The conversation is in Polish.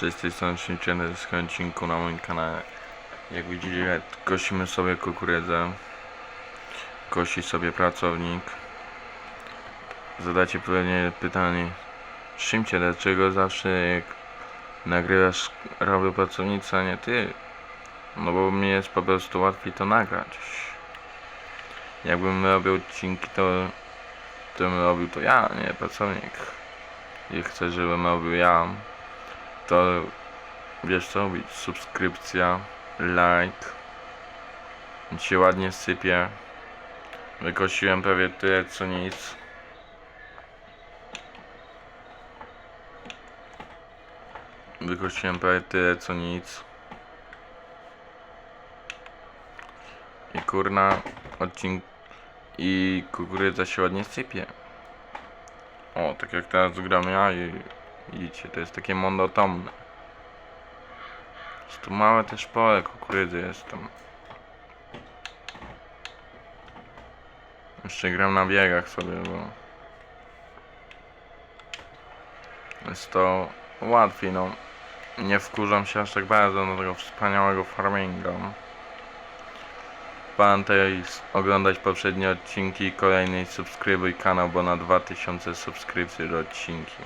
Cześć, z tej strony Szymczyny z odcinku na moim kanale. Jak widzicie, kosimy sobie kukurydzę. Kosi sobie pracownik. Zadacie pewnie pytanie, Szymcie, dlaczego zawsze jak nagrywasz, robię pracownicę, a nie ty? No bo mi jest po prostu łatwiej to nagrać. Jakbym robił odcinki, to, to bym robił to ja, nie pracownik. I chcę, żebym robił ja to wiesz co? Subskrypcja, like. Się ładnie sypie. Wykosiłem prawie tyle co nic. Wykosiłem prawie tyle co nic. I kurna odcinek i kukurydza się ładnie sypie. O, tak jak teraz gram ja i widzicie, to jest takie monotonne. Jest tu małe też pole kukurydzy jestem. Jeszcze gram na biegach sobie, bo jest to łatwiej, no. Nie wkurzam się aż tak bardzo do tego wspaniałego farminga. Pamiętaj oglądać poprzednie odcinki i kolejny subskrybuj kanał, bo na 2000 subskrypcji do odcinki.